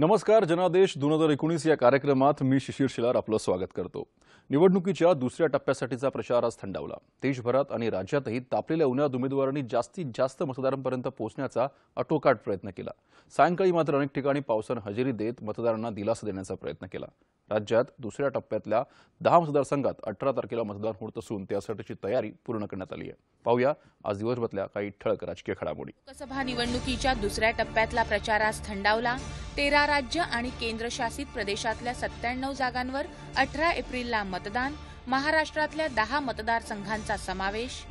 नमस्कार जनादेश दोन हजार एकोणीस या कार्यक्रमात मी शिशिर शिलार आपलं स्वागत करतो. निवडणुकीच्या दुसऱ्या टप्प्यासाठीचा प्रचार आज थंडावला. देशभरात आणि राज्यातही तापलेल्या उन्हात उमेदवारांनी जास्तीत जास्त मतदारांपर्यंत पोहोचण्याचा अटोकाट प्रयत्न केला. सायंकाळी मात्र अनेक ठिकाणी पावसानं हजेरी देत मतदारांना दिलासा देण्याचा प्रयत्न केला. राज्यात दुसऱ्या टप्प्यातल्या दहा मतदारसंघात अठरा तारखेला मतदान होत असून त्यासाठीची तयारी पूर्ण करण्यात आली आहे. पाहूया आज दिवसभरातल्या काही ठळक राजकीय घडामोडी. लोकसभा निवडणुकीच्या दुसऱ्या टप्प्यातला प्रचार आज थंडावला. तेरा राज्य आणि केंद्रशासित प्रदेशातल्या सत्त्याण्णव जागांवर अठरा एप्रिलला मतदान. महाराष्ट्रातल्या दहा मतदारसंघांचा समावेश.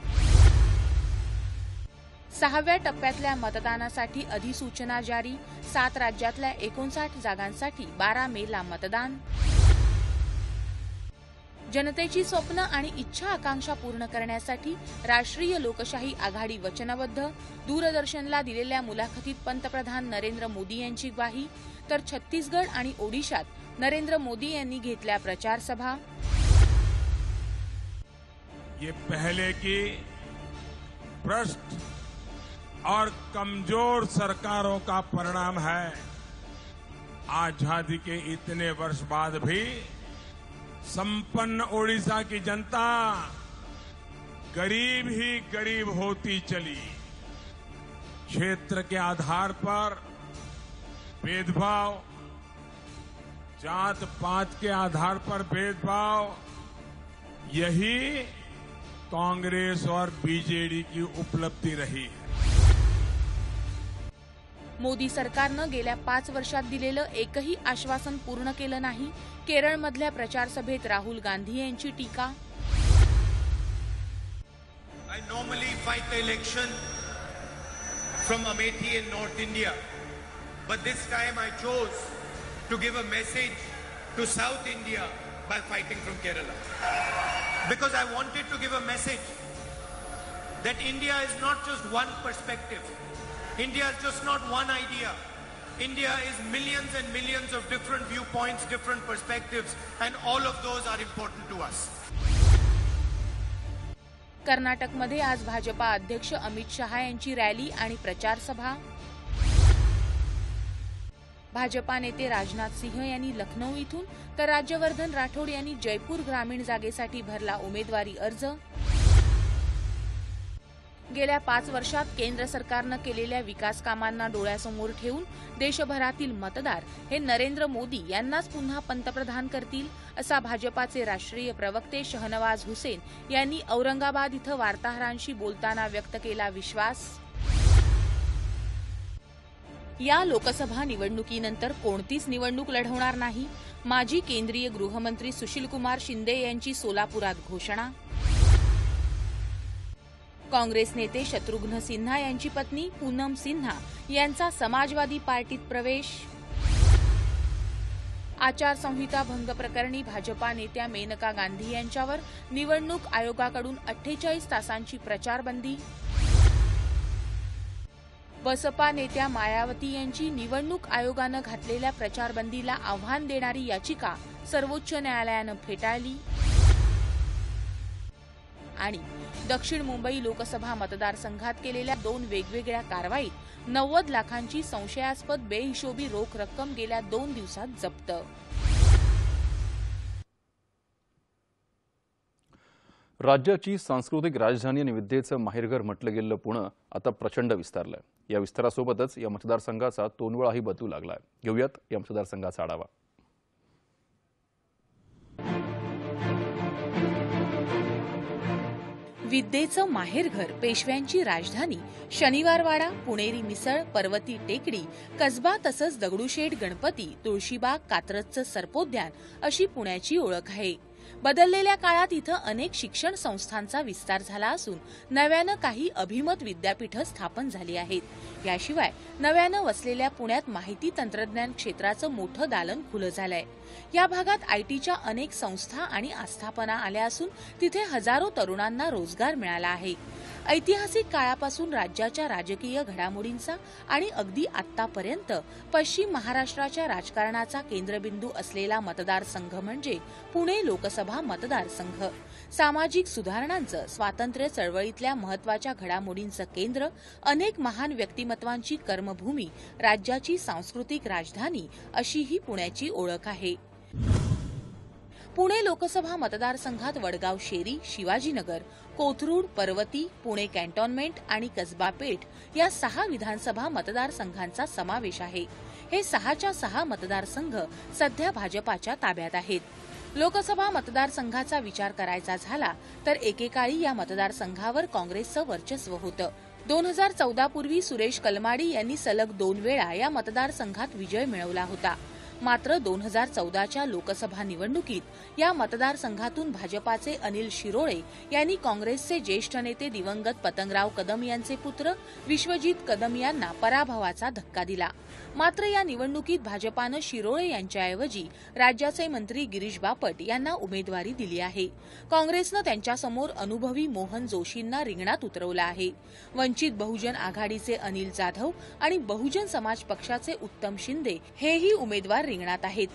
सहाव्या टप्प्यातल्या मतदानासाठी अधिसूचना जारी. सात राज्यातल्या एकोणसाठ जागांसाठी बारा मेला मतदान. जनतेची स्वप्न आणि इच्छा आकांक्षा पूर्ण करण्यासाठी राष्ट्रीय लोकशाही आघाडी वचनबद्ध. दूरदर्शनला दिलेल्या मुलाखतीत पंतप्रधान नरेंद्र मोदी यांची ग्वाही तर छत्तीसगड आणि ओडिशात नरेंद्र मोदी यांनी घेतल्या प्रचारसभा. ये पहले की भ्रष्ट और कमज़ोर सरकारों का परिणाम है। आज़ादी के इतने वर्ष बाद भी संपन्न ओडिशा की जनता गरीब ही गरीब होती चली। क्षेत्र के आधार पर भेदभाव जात पात के आधार पर भेदभाव, यही कांग्रेस और बीजेडी की उपलब्धि रही है। मोदी सरकारनं गेल्या पाच वर्षात दिलेलं एकही आश्वासन पूर्ण केलं नाही. केरळमधल्या प्रचारसभेत राहुल गांधी यांची टीका. I normally fight election from Amethi in north India but this time I chose to give a to south India by fighting from Kerala because I wanted to give India is not one perspective India is just not one idea. India is millions and millions of different viewpoints, different perspectives, and all of those are important to us. कर्नाटकमध्ये आज भाजपा अध्यक्ष अमित शहा यांची rally आणि प्रचारसभा भाजपा नेते राजनाथ सिंह यांनी लखनौ इथून तर राज्यवर्धन राठोड यांनी जयपूर ग्रामीण जागेसाठी भरला उमेदवारी अर्ज गेल्या पाच वर्षात केंद्र सरकारनं केलेल्या विकास कामांना डोळ्यासमोर ठेवून देशभरातील मतदार हे नरेंद्र मोदी यांनाच पुन्हा पंतप्रधान करतील असा भाजपाचे राष्ट्रीय प्रवक्ते शहनवाज हुसेन यांनी औरंगाबाद इथं वार्ताहरांशी बोलताना व्यक्त केला विश्वास. या लोकसभा निवडणुकीनंतर कोणतीच निवडणूक लढवणार नाही? माजी केंद्रीय गृहमंत्री सुशीलकुमार शिंदे यांची सोलापुरात घोषणा काँग्रेस नेते शत्रुघ्न सिन्हा यांची पत्नी पूनम सिन्हा यांचा समाजवादी पार्टीत प्रवेश. आचारसंहिता भंग प्रकरणी भाजपा नेत्या मेनका गांधी यांच्यावर निवडणूक आयोगाकडून अठ्ठेचाळीस तासांची प्रचारबंदी. बसपा नेत्या मायावती यांची निवडणूक आयोगानं घातलेल्या प्रचारबंदीला आव्हान देणारी याचिका सर्वोच्च न्यायालयानं फेटाळली. आणि दक्षिण मुंबई लोकसभा मतदारसंघात केलेल्या दोन वेगवेगळ्या कारवाईत नव्वद लाखांची संशयास्पद बेहिशोबी रोख रक्कम गेल्या दोन दिवसात जप्त. राज्याची सांस्कृतिक राजधानी आणि विद्येचं माहेरघर म्हटलं गेलेलं पुणे आता प्रचंड विस्तारलं या विस्तारासोबतच या मतदारसंघाचा तोंडवळाही बदलू लागलाय. घेऊयात या मतदारसंघाचा आढावा. विद्येचं माहेरघर पेशव्यांची राजधानी शनिवारवाडा पुणेरी मिसळ पर्वती टेकडी कसबा तसंच दगडूशेठ गणपती तुळशीबाग कात्रजचं सर्पोद्यान अशी पुण्याची ओळख आहे. बदललेल्या काळात इथं अनेक शिक्षण संस्थांचा विस्तार झाला असून नव्यानं काही अभिमत विद्यापीठं स्थापन झाली आहेत. याशिवाय नव्यानं वसलेल्या पुण्यात माहिती तंत्रज्ञान क्षेत्राचं मोठं दालन खुलं झालंय. या भागात आयटीच्या अनेक संस्था आणि आस्थापना आल्या असून तिथे हजारो तरुणांना रोजगार मिळाला आहे. ऐतिहासिक काळापासून राज्याच्या राजकीय घडामोडींचा आणि अगदी आतापर्यंत पश्चिम महाराष्ट्राच्या राजकारणाचा केंद्रबिंदू असलेला मतदारसंघ म्हणजे पुणे लोकसभा लोकसभा मतदारसंघ. सामाजिक सुधारणांचं स्वातंत्र्य चळवळीतल्या महत्त्वाच्या घडामोडींचं केंद्र अनेक महान व्यक्तिमत्वांची कर्मभूमी राज्याची सांस्कृतिक राजधानी अशी ही पुण्याची ओळख आहे. पुणे लोकसभा मतदारसंघात वडगाव शेरी शिवाजीनगर कोथरूड पर्वती पुणे कॅन्टॉन्मेंट आणि कसबा पेठ या सहा विधानसभा मतदारसंघांचा समावेश आहे. हे सहाच्या सहा मतदारसंघ सध्या भाजपाच्या ताब्यात आहेत. लोकसभा मतदारसंघाचा विचार करायचा झाला तर एकेकाळी या मतदारसंघावर काँग्रेसचं वर्चस्व होतं. दोन हजार चौदा पूर्वी सुरेश कलमाडी यांनी सलग दोन वेळा या मतदारसंघात विजय मिळवला होता. मात्र दोन हजार चौदाच्या लोकसभा निवडणुकीत या मतदारसंघातून भाजपाचे अनिल शिरोळे यांनी काँग्रेसचे ज्येष्ठ नेते दिवंगत पतंगराव कदम यांचे पुत्र विश्वजित कदम यांना पराभवाचा धक्का दिला. मात्र या निवडणुकीत भाजपानं शिरोळे यांच्याऐवजी राज्याचे मंत्री गिरीश बापट यांना उमेदवारी दिली आहे. काँग्रेसनं त्यांच्यासमोर अनुभवी मोहन जोशींना रिंगणात उतरवलं आहे. वंचित बहुजन आघाडीचे अनिल जाधव आणि बहुजन समाज पक्षाचे उत्तम शिंदे हेही उमेदवार रिंगणात आहेत.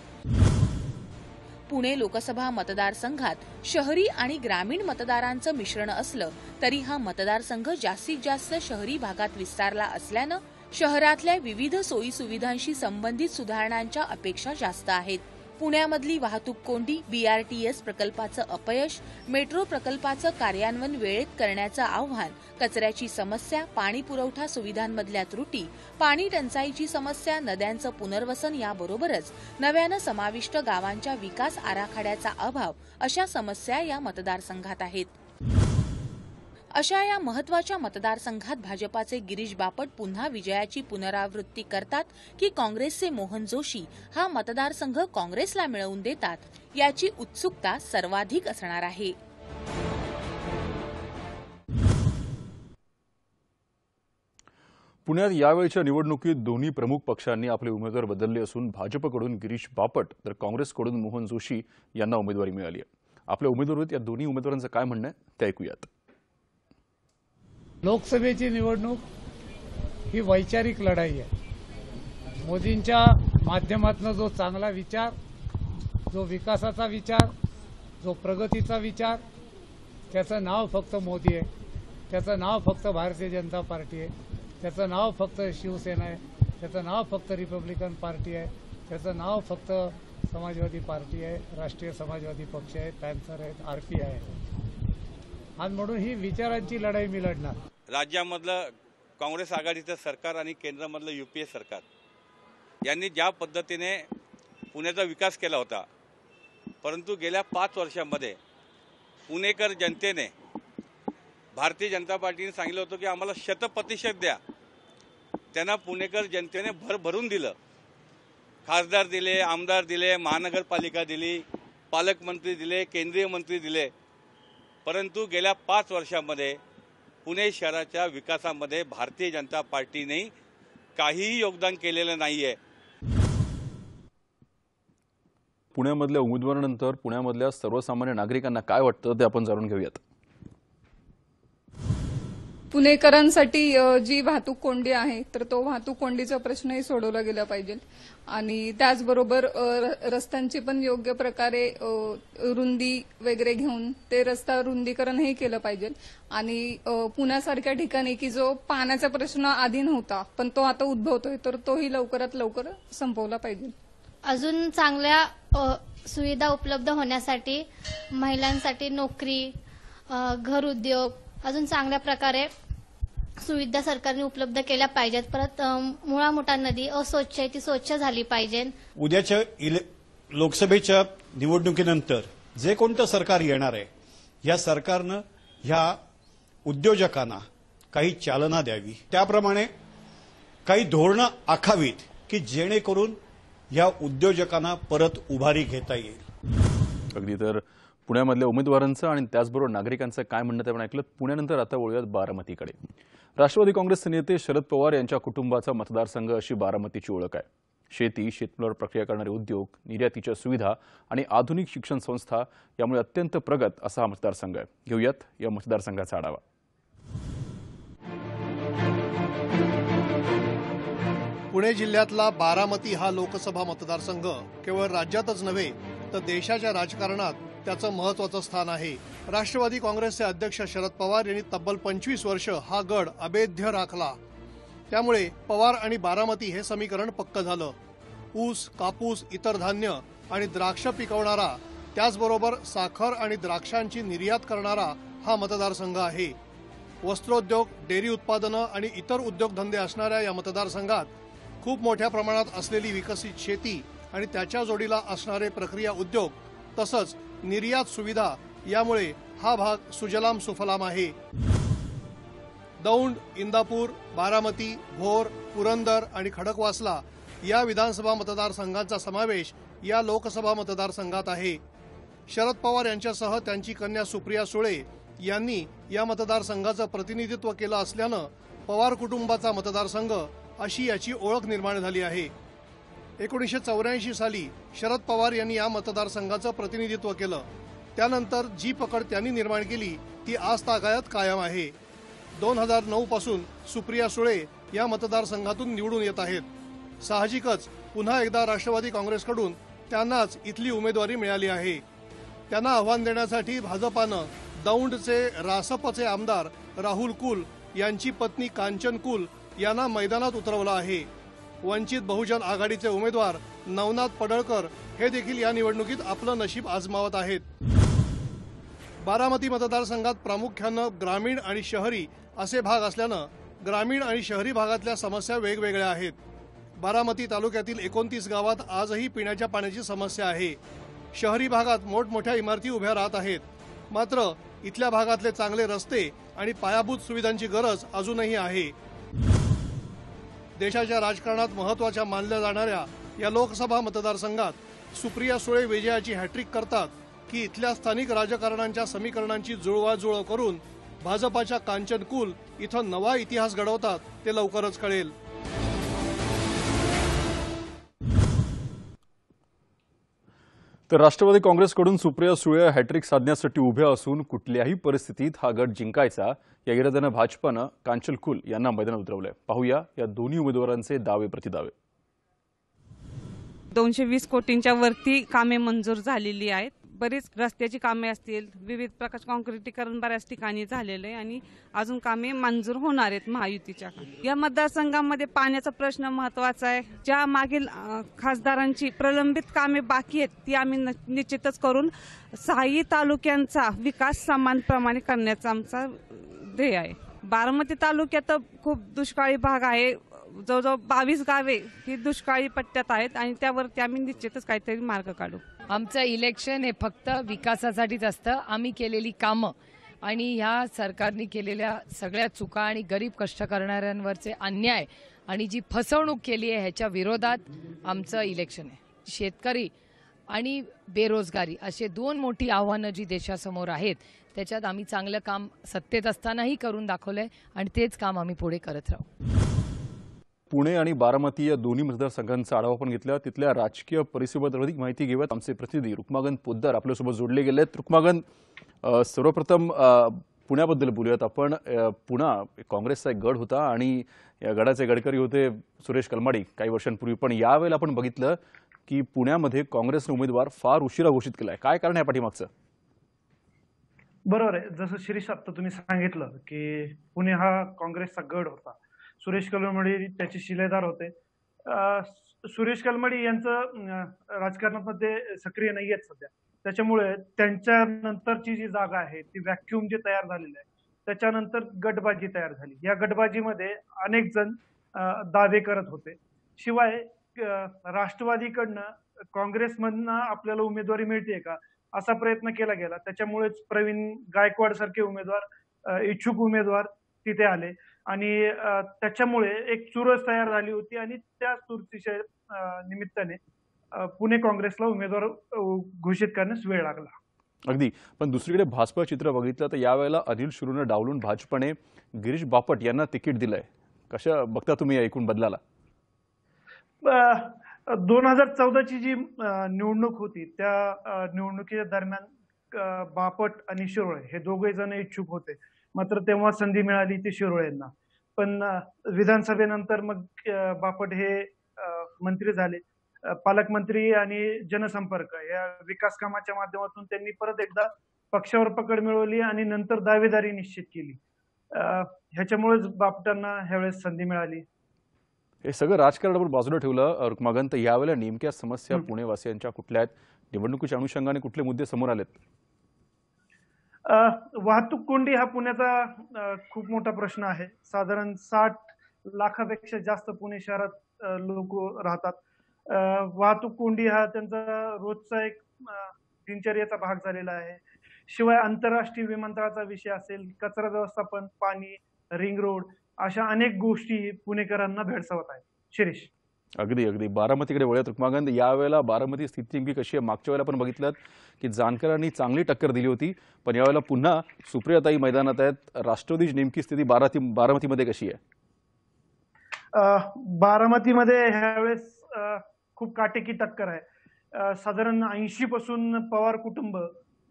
पुणे लोकसभा मतदारसंघात शहरी आणि ग्रामीण मतदारांचं मिश्रण असलं तरी हा मतदारसंघ जास्तीत जास्त शहरी भागात विस्तारला असल्यानं शहरातल्या विविध सोयी सुविधांशी संबंधित सुधारणांच्या अपेक्षा जास्त आहेत. पुण्यामधली वाहतूक कोंडी बीआरटीएस प्रकल्पाचं अपयश मेट्रो प्रकल्पाचं कार्यान्वयन वेळेत करण्याचं आव्हान कचऱ्याची समस्या पाणी पुरवठा सुविधांमधल्या त्रुटी पाणी टंचाईची समस्या नद्यांचं पुनर्वसन याबरोबरच नव्यानं समाविष्ट गावांच्या विकास आराखड्याचा अभाव अशा समस्या या मतदारसंघात आहेत. अशा या महत्त्वाच्या मतदारसंघात भाजपाचे गिरीश बापट पुन्हा विजयाची पुनरावृत्ती करतात की काँग्रेसचे मोहन जोशी हा मतदारसंघ काँग्रेसला मिळवून देतात याची उत्सुकता सर्वाधिक असणार आहे. पुण्यात यावेळच्या निवडणुकीत दोन्ही प्रमुख पक्षांनी आपले उमेदवार बदलले असून भाजपकडून गिरीश बापट तर काँग्रेसकडून मोहन जोशी यांना उमेदवारी मिळाली आहे. आपल्या उमेदवारीत या दोन्ही उमेदवारांचं काय म्हणणं आहे ते ऐकूयात. लोकसभेची निवडणूक ही वैचारिक लढाई आहे. मोदींच्या माध्यमातून जो चांगला विचार जो विकासाचा विचार जो प्रगतीचा विचार त्याचं नाव फक्त मोदी आहे. त्याचं नाव फक्त भारतीय जनता पार्टी आहे. त्याचं नाव फक्त शिवसेना आहे. त्याचं नाव फक्त रिपब्लिकन पार्टी आहे. त्याचं नाव फक्त समाजवादी पार्टी आहे. राष्ट्रीय समाजवादी पक्ष आहे. पॅन्थर आहेत. आर पी आहे आणि म्हणून ही विचारांची लढाई मी लढणार. राज्यामधलं काँग्रेस आघाडीचं सरकार आणि केंद्रामधलं यू पी ए सरकार. यांनी ज्या पद्धतीने पुण्याचा विकास केला होता परंतु गेल्या पाच वर्षामध्ये पुणेकर जनतेने भारतीय जनता पार्टीने सांगितलं होतं की आम्हाला शतप्रतिशत द्या. त्यांना पुणेकर जनतेने भर भरून दिलं. खासदार दिले आमदार दिले महानगरपालिका दिली पालकमंत्री दिले केंद्रीय मंत्री दिले. परंतु गेल्या पाच वर्षामध्ये पुणे शहराच्या विकासामध्ये भारतीय जनता पार्टीने काहीही योगदान केलेलं नाही आहे पुण्यामधल्या उमेदवारानंतर पुण्यामधल्या सर्वसामान्य नागरिकांना काय वाटतं ते आपण जाणून घेऊयात. पुणेकरांसाठी जी वाहतूक कोंडी आहे तर तो वाहतूक कोंडीचा प्रश्नही सोडवला गेला पाहिजे. आणि त्याचबरोबर र- रस्त्यांची पण योग्य प्रकारे रुंदी वगैरे घेऊन ते रस्ता रुंदीकरणही केलं पाहिजे. आणि पुण्यासारख्या ठिकाणी की जो पाण्याचा प्रश्न आधी नव्हता पण तो आता उद्भवतोय तर तोही लवकरात लवकर संपवला पाहिजे. अजून चांगल्या सुविधा उपलब्ध होण्यासाठी महिलांसाठी नोकरी घर उद्योग अजून चांगल्या प्रकारे सुविधा सरकारने उपलब्ध केल्या पाहिजेत. परत मुळा मोठा नदी अस्वच्छ आहे ती स्वच्छ झाली पाहिजे. उद्याच्या इले लोकसभेच्या निवडणुकीनंतर जे कोणतं सरकार येणार आहे या सरकारनं ह्या उद्योजकांना काही चालना द्यावी. त्याप्रमाणे काही धोरणं आखावीत की जेणेकरून या उद्योजकांना परत उभारी घेता येईल. अगदी तर पुण्यामधल्या उमेदवारांचं आणि त्याचबरोबर नागरिकांचं काय म्हणणं ते आपण ऐकलं पुण्यानंतर आता वळूयात बारामतीकडे. राष्ट्रवादी काँग्रेसचे नेते शरद पवार यांच्या कुटुंबाचा मतदारसंघ अशी बारामतीची ओळख आहे. शेती शेतमालावर प्रक्रिया करणारे उद्योग निर्यातीच्या सुविधा आणि आधुनिक शिक्षण संस्था यामुळे अत्यंत प्रगत असा हा मतदारसंघ आहे. घेऊयात या मतदारसंघाचा आढावा. पुणे जिल्ह्यातला बारामती हा लोकसभा मतदारसंघ केवळ राज्यातच नव्हे तर देशाच्या राजकारणात त्याचं महत्वाचं स्थान आहे. राष्ट्रवादी काँग्रेसचे अध्यक्ष शरद पवार यांनी तब्बल पंचवीस वर्ष हा गड अभेद्य राखला. त्यामुळे पवार आणि बारामती हे समीकरण पक्क झालं. ऊस कापूस इतर धान्य आणि द्राक्ष पिकवणारा त्याचबरोबर साखर आणि द्राक्षांची निर्यात करणारा हा मतदारसंघ आहे. वस्त्रोद्योग डेअरी उत्पादनं आणि इतर उद्योगधंदे असणाऱ्या या मतदारसंघात खूप मोठ्या प्रमाणात असलेली विकसित शेती आणि त्याच्या जोडीला असणारे प्रक्रिया उद्योग तसंच निर्यात सुविधा यामुळे हा भाग सुजलाम सुफलाम आहे. दौंड इंदापूर बारामती भोर पुरंदर आणि खडकवासला या विधानसभा मतदारसंघांचा समावेश या लोकसभा मतदारसंघात आहे. शरद पवार यांच्यासह त्यांची कन्या सुप्रिया सुळे यांनी या मतदारसंघाचं प्रतिनिधित्व केलं असल्यानं पवार कुटुंबाचा मतदारसंघ अशी याची ओळख निर्माण झाली आहे. एकोणीसशे चौऱ्याऐंशी साली शरद पवार यांनी या मतदारसंघाचं प्रतिनिधित्व केलं. त्यानंतर जी पकड त्यांनी निर्माण केली ती आज तागायत कायम आहे. दोन हजार नऊ पासून सुप्रिया सुळे या मतदारसंघातून निवडून येत आहेत. साहजिकच पुन्हा एकदा राष्ट्रवादी काँग्रेसकडून त्यांनाच इथली उमेदवारी मिळाली आहे. त्यांना आव्हान देण्यासाठी भाजपानं दौंडचे रासपचे आमदार राहुल कुल यांची पत्नी कांचन कुल यांना मैदानात उतरवलं आहे. वंचित बहुजन आघाडीचे उमेदवार नवनाथ पडळकर हे देखील या निवडणुकीत आपलं नशीब आजमावत आहेत. बारामती मतदारसंघात प्रामुख्यानं ग्रामीण आणि शहरी असे भाग असल्यानं ग्रामीण आणि शहरी भागातल्या समस्या वेगवेगळ्या आहेत. बारामती तालुक्यातील एकोणतीस गावात आजही पिण्याच्या पाण्याची समस्या आहे. शहरी भागात मोठमोठ्या इमारती उभ्या राहत आहेत. मात्र इथल्या भागातले चांगले रस्ते आणि पायाभूत सुविधांची गरज अजूनही आहे. देशाच्या राजकारणात महत्त्वाच्या मानल्या जाणाऱ्या या लोकसभा मतदारसंघात सुप्रिया सुळे विजयाची हॅट्रिक करतात की इथल्या स्थानिक राजकारणांच्या समीकरणांची जुळवाजुळव करून भाजपाच्या कांचन कुल इथं नवा इतिहास घडवतात ते लवकरच कळेल. तर राष्ट्रवादी काँग्रेसकडून सुप्रिया सुळे हॅट्रिक साधण्यासाठी उभ्या असून कुठल्याही परिस्थितीत हा गट जिंकायचा या इराद्यानं भाजपानं कांचल कुल यांना मैदानात उतरवलंय. पाहूया या दोन्ही उमेदवारांचे दावे प्रतिदावे. दोनशे वीस कोटींच्या वरती कामे मंजूर झालेली आहेत. बरीच रस्त्याची कामे असतील विविध प्रकारचे कॉन्क्रिटीकरण बऱ्याच ठिकाणी झालेलं आहे आणि अजून कामे मंजूर होणार आहेत महायुतीच्या. या मतदारसंघामध्ये पाण्याचा प्रश्न महत्त्वाचा आहे. ज्या मागील खासदारांची प्रलंबित कामे बाकी आहेत ती आम्ही न- निश्चितच करून सहाही तालुक्यांचा विकास समानप्रमाणे करण्याचा आमचा ध्येय आहे. बारामती तालुक्यात खूप दुष्काळी भाग आहे. जवळजवळ बावीस गावे ही दुष्काळी पट्ट्यात आहेत आणि त्यावरती आम्ही निश्चितच काहीतरी मार्ग काढू. आमचं इलेक्शन हे फक्त विकासासाठीच असतं. आम्ही केलेली कामं आणि ह्या सरकारने केलेल्या सगळ्या चुका आणि गरीब कष्ट करणाऱ्यांवरचे अन्याय आणि जी फसवणूक केली आहे ह्याच्या विरोधात आमचं इलेक्शन आहे. शेतकरी आणि बेरोजगारी असे दोन मोठी आव्हानं जी देशासमोर आहेत त्याच्यात आम्ही चांगलं काम सत्तेत असतानाही करून दाखवलंय आणि तेच काम आम्ही पुढे करत राहू. पुणे आणि बारामती या दोन्ही मतदारसंघांचा आढावा आपण घेतला. तिथल्या राजकीय परिस्थितीबद्दल अधिक माहिती घेऊयात आमचे प्रतिनिधी रुक्मागन पोद्दार आपल्यासोबत जोडले गेले आहेत रुक्मागन सर्वप्रथम पुण्याबद्दल बोलूयात आपण. पुणा काँग्रेसचा एक गड होता आणि या गडाचे गडकरी होते सुरेश कलमाडी. काही वर्षांपूर्वी पण यावेळेला आपण बघितलं की पुण्यामध्ये काँग्रेसने उमेदवार फार उशिरा घोषित केला आहे काय कारण आहे पाठीमागचं? बरोबर आहे. जसं शिरीष आता तुम्ही सांगितलं की पुणे हा काँग्रेसचा गड होता. सुरेश कलमडी त्याचे शिलेदार होते. अं, सुरेश कलमडी यांचं अं, राजकारणामध्ये सक्रिय नाही आहेत सध्या. त्याच्यामुळे त्यांच्या नंतरची जी जागा आहे ती व्हॅक्युम जी तयार झालेली आहे त्याच्यानंतर गटबाजी तयार झाली. या गटबाजीमध्ये अनेक जण अं, दावे करत होते. शिवाय अं, राष्ट्रवादीकडनं काँग्रेसमधनं आपल्याला उमेदवारी मिळते का? असा प्रयत्न केला गेला. त्याच्यामुळेच प्रवीण गायकवाड सारखे उमेदवार इच्छुक उमेदवार तिथे आले. आणि त्याच्यामुळे एक चुरस तयार झाली होती आणि त्या चुरशीच्या अ, निमित्ताने पुणे काँग्रेसला उमेदवार घोषित करण्यास वेळ लागला. अगदी. पण दुसरीकडे भाजप चित्र बघितलं तर यावेळेला अनिल शुरूनं डावलून भाजपने गिरीश बापट यांना तिकीट दिलंय. कशा बघता तुम्ही एकूण बदलाला? दोन हजार चौदाची जी निवडणूक होती त्या निवडणुकीच्या दरम्यान बापट आणि शिरोळे हे दोघे जण इच्छुक होते. मात्र तेव्हा संधी मिळाली ती शिरोळेंना. पण विधानसभेनंतर मग बापट हे मंत्री झाले. पालकमंत्री आणि जनसंपर्क या विकास कामाच्या माध्यमातून त्यांनी परत एकदा पक्षावर पकड मिळवली आणि नंतर दावेदारी निश्चित केली. ह्याच्यामुळेच बापटांना ह्यावेळेस संधी मिळाली. हे सगळं राजकारण आपण बाजूला ठेवलं रुक्मागंत. यावेळेला नेमक्या समस्या पुणेवासियांच्या कुठल्या आहेत? निवडणुकीच्या अनुषंगाने कुठले मुद्दे समोर आलेत? वाहतूक कोंडी हा पुण्याचा खूप मोठा प्रश्न आहे. साधारण साठ लाखापेक्षा जास्त पुणे शहरात लोक राहतात. वाहतूक कोंडी हा त्यांचा रोजचा एक दिनचर्याचा भाग झालेला आहे. शिवाय आंतरराष्ट्रीय विमानतळाचा विषय असेल कचरा व्यवस्थापन पाणी रिंग रोड अशा अनेक गोष्टी पुणेकरांना भेडसावत आहेत. शिरीष. अगदी अगदी. बारामतीकडे वळत रुक्मागंध. यावेळेला बारामती स्थिती नेमकी कशी आहे? मागच्या वेळेला आपण बघितलं की जानकरांनी चांगली टक्कर दिली होती पण यावेळेला पुन्हा सुप्रियाताई मैदानात आहेत. राष्ट्रवादीची नेमकी स्थिती बाराती बारामतीमध्ये कशी आहे? बारामतीमध्ये ह्यावेळेस खूप काटेकी टक्कर आहे. साधारण ऐंशी पासून पवार कुटुंब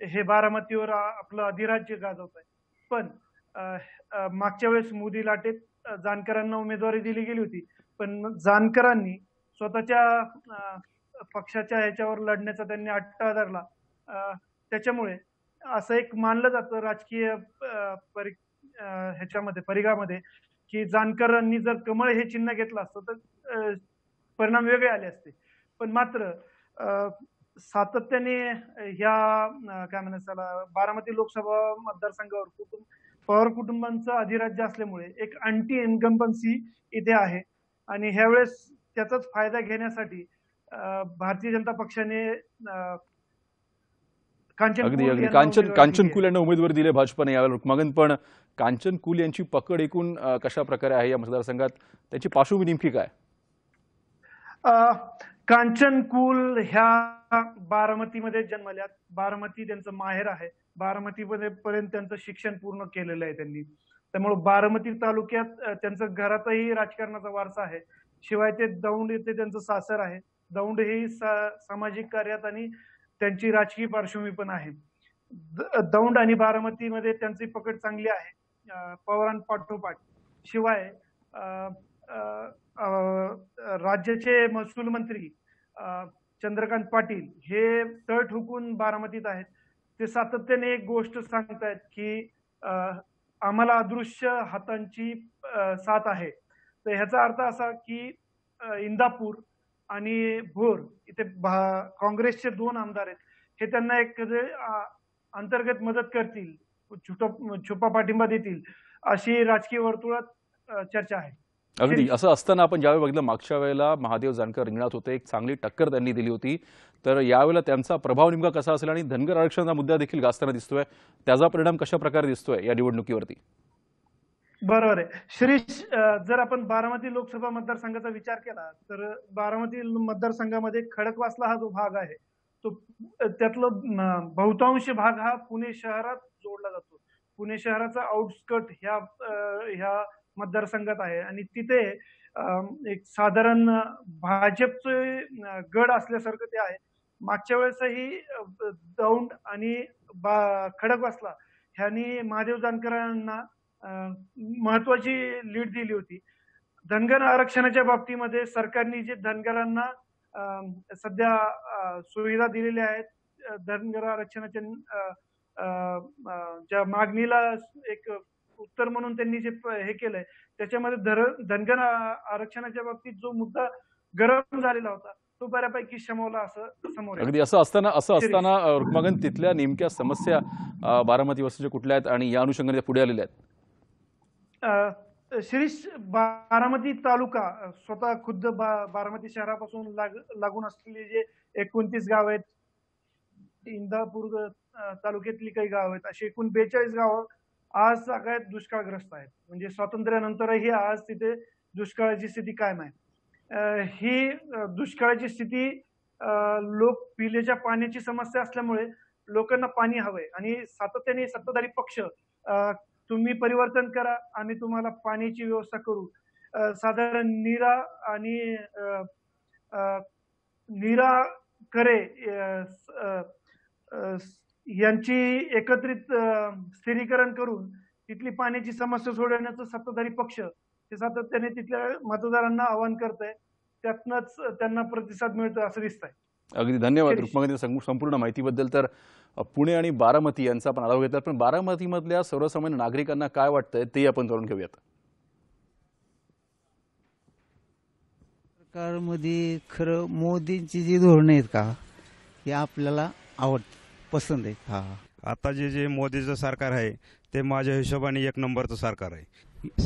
हे बारामतीवर आपलं अधिराज्य गाजवत आहे. पण मागच्या वेळेस मोदी लाटेत जानकरांना उमेदवारी दिली गेली होती. पण जानकरांनी स्वतःच्या पक्षाच्या ह्याच्यावर लढण्याचा त्यांनी अट्टा धरला. त्याच्यामुळे असं एक मानलं जातं राजकीय परि ह्याच्यामध्ये परिघामध्ये की जानकरांनी जर कमळ हे चिन्ह घेतलं असतं तर परिणाम वेगळे आले असते. पण मात्र सातत्याने ह्या काय म्हणायचं बारामती लोकसभा मतदारसंघावर कुटुंब पवार कुटुंबांचं अधिराज्य असल्यामुळे एक अँटी इन्कम्पन्सी इथे आहे. आणि ह्यावेळेस त्याचाच फायदा घेण्यासाठी भारतीय जनता पक्षाने अगदी कुल अगदी यांना कांचन उमेदवारी कांचन. कुल यांना उमेदवारी दिली भाजपने यावेळेला रुक्मागंध पण कांचन कुल यांची पकड एकूण कशा प्रकारे आहे या मतदारसंघात? त्याची पार्श्वभूमी नेमकी काय? कांचन कुल ह्या बारामतीमध्ये जन्मल्यात. बारामती त्यांचं माहेर आहे. बारामतीमध्ये पर्यंत त्यांचं शिक्षण पूर्ण केलेलं आहे त्यांनी. त्यामुळे बारामती तालुक्यात त्यांचं घरातही राजकारणाचा वारसा आहे. शिवाय ते दौंड येथे त्यांचं सासर आहे. दौंड ही सामाजिक कार्यात आणि त्यांची राजकीय पार्श्वभूमी पण आहे. द- दौंड आणि बारामतीमध्ये त्यांची पकड चांगली आहे. पवारांपाठोपाठ शिवाय राज्याचे महसूल मंत्री चंद्रकांत पाटील हे तळ ठोकून बारामतीत आहेत. ते सातत्याने एक गोष्ट सांगतायत की आम्हाला अदृश्य हातांची साथ आहे. तर ह्याचा अर्थ असा की इंदापूर आणि भोर इथे भा- काँग्रेसचे दोन आमदार आहेत. हे त्यांना एक जे, अंतर्गत मदत करतील छुटा छुपा पाठिंबा देतील अशी राजकीय वर्तुळात चर्चा आहे. अगदी. असं असताना आपण ज्यावेळी बघितलं मागच्या वेळेला महादेव जानकर रिंगणात होते. एक चांगली टक्कर त्यांनी दिली होती. तर यावेळेला त्यांचा प्रभाव नेमका कसा असेल आणि धनगर आरक्षणाचा मुद्दा देखील गाजताना दिसतोय. त्याचा परिणाम कशा प्रकारे दिसतोय या निवडणुकीवरती? बरोबर आहे. श्रीश अ, जर आपण बारामती लोकसभा मतदारसंघाचा विचार केला तर बारामती मतदारसंघामध्ये खडकवासला हा जो भाग आहे तो त्यातलं बहुतांश भाग हा पुणे शहरात जोडला जातो. पुणे शहराचा आउटस्कट ह्या ह्या मतदारसंघात आहे. आणि तिथे एक साधारण भाजपचे गड असल्यासारखं ते आहे. मागच्या वेळेसही दौंड आणि बा- खडकवासला ह्यांनी महादेव जानकरांना महत्वाची लीड दिली होती. धनगर आरक्षणाच्या बाबतीमध्ये सरकारने जे धनगरांना सध्या सुविधा दिलेल्या आहेत धनगर आरक्षणाच्या ज्या मागणीला एक उत्तर म्हणून त्यांनी जे हे केलंय त्याच्यामध्ये धर- धनगर आरक्षणाच्या बाबतीत जो मुद्दा गरम झालेला होता तो बऱ्यापैकी शमवला असं समोर. अगदी असं असताना असं. असताना अ, रुक्मागंध तिथल्या नेमक्या समस्या बारामती वस्तीच्या कुठल्या आहेत आणि या अनुषंगाने पुढे आलेल्या आहेत शिरीष बारामती तालुका स्वतः खुद्द बा- बारामती शहरापासून लाग, लागून असलेले जे एकोणतीस गाव आहेत इंदापूर तालुक्यातली काही गाव आहेत अशी एकूण बेचाळीस गावं आज सगळ्यात दुष्काळग्रस्त आहेत. म्हणजे स्वातंत्र्यानंतरही आज तिथे दुष्काळाची स्थिती कायम आहे. ही दुष्काळाची स्थिती लोक पिलेच्या पाण्याची समस्या असल्यामुळे लोकांना पाणी हवंय. आणि सातत्याने सत्ताधारी पक्ष तुम्ही परिवर्तन करा आम्ही तुम्हाला पाण्याची व्यवस्था करू. साधारण नीरा आणि निरा नीरा करे स- यांची एकत्रित स्थिरीकरण करून तिथली पाण्याची समस्या सोडवण्याचं सत्ताधारी पक्ष हे सातत्याने तिथल्या मतदारांना आवाहन करत आहे त्यातनंच त्यांना प्रतिसाद मिळतो असं दिसतंय. अगदी धन्यवाद सं- संपूर्ण माहितीबद्दल. तर पुणे आणि बारामती यांचा आपण आढावा घेतला. पण बारामतीमधल्या सर्वसामान्य नागरिकांना काय वाटतंय ते आपण जाणून घेऊयात. सरकारमध्ये खरं मोदींची जी धोरणं आहेत का हे आपल्याला आवड पसंत आहेत हा. आता जे जे मोदीचं सरकार आहे ते माझ्या हिशोबाने एक नंबरचं सरकार आहे.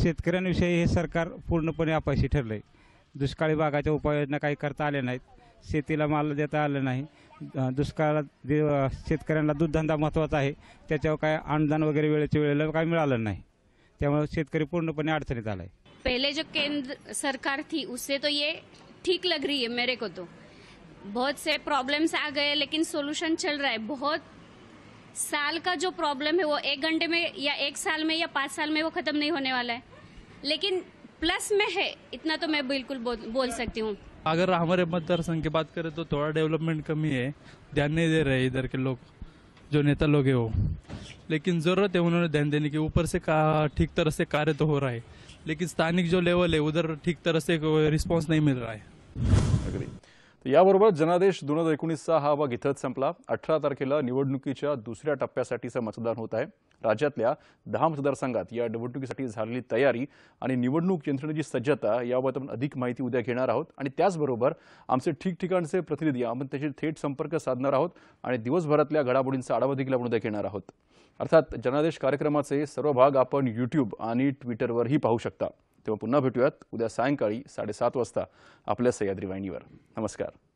शेतकऱ्यांविषयी हे सरकार पूर्णपणे अपयशी ठरलंय. दुष्काळी भागाच्या उपाययोजना काही करता आल्या नाहीत. शेतीला माल देता आलं नाही. दुष्काळात जे शेतकऱ्यांना दूधधंदा महत्त्वाचा आहे त्याच्यावर काय अनुदान वगैरे वेळेच्या वेळेला काही मिळालं नाही. त्यामुळे शेतकरी पूर्णपणे अडचणीत आलाय. पहले जो केंद्र सरकार थी उससे तो ये ठीक लग रही है मेरे को तो. बहुत से प्रॉब्लम्स आ गए लेकिन सॉल्यूशन चल रहा है। बहुत साल का जो प्रॉब्लम है वो एक घंटे में या एक साल में या पाँच साल में वो खत्म नहीं होने वाला है। लेकिन प्लस में है इतना तो मैं बिल्कुल बोल, बोल सकती हूँ। अगर हमारे मतदार संघ की बात करें तो थोड़ा डेवलपमेंट कमी है। ध्यान नहीं दे रहे इधर के लोग जो नेता लोग हैं वो। लेकिन ज़रूरत है उन्होंने ध्यान देने की। ऊपर से ठीक तरह से कार्य तो हो रहा है। लेकिन स्थानिक जो लेवल है उधर ठीक तरह से रिस्पॉन्स नहीं मिल रहा है। तर याबरोबर जनादेश दोन हजार एकोणीसचा हा भाग इथंच संपला. अठरा तारखेला निवडणुकीच्या दुसऱ्या टप्प्यासाठीचं मतदान होत आहे. राज्यातल्या दहा मतदारसंघात या निवडणुकीसाठी झालेली तयारी आणि निवडणूक यंत्रणेची सज्जता याबाबत आपण अधिक माहिती उद्या घेणार आहोत. आणि त्याचबरोबर आमचे ठिकठिकाणचे प्रतिनिधी आपण त्याचे थेट संपर्क साधणार आहोत आणि दिवसभरातल्या घडामोडींचा आढावा देखील आपण उद्या घेणार आहोत. अर्थात जनादेश कार्यक्रमाचे सर्व भाग आपण यूट्यूब आणि ट्विटरवरही पाहू शकता. तेव्हा पुन्हा भेटूयात. उद्या सायंकाळी साडेसात वाजता आपल्या सह्याद्री वाहिनीवर. नमस्कार.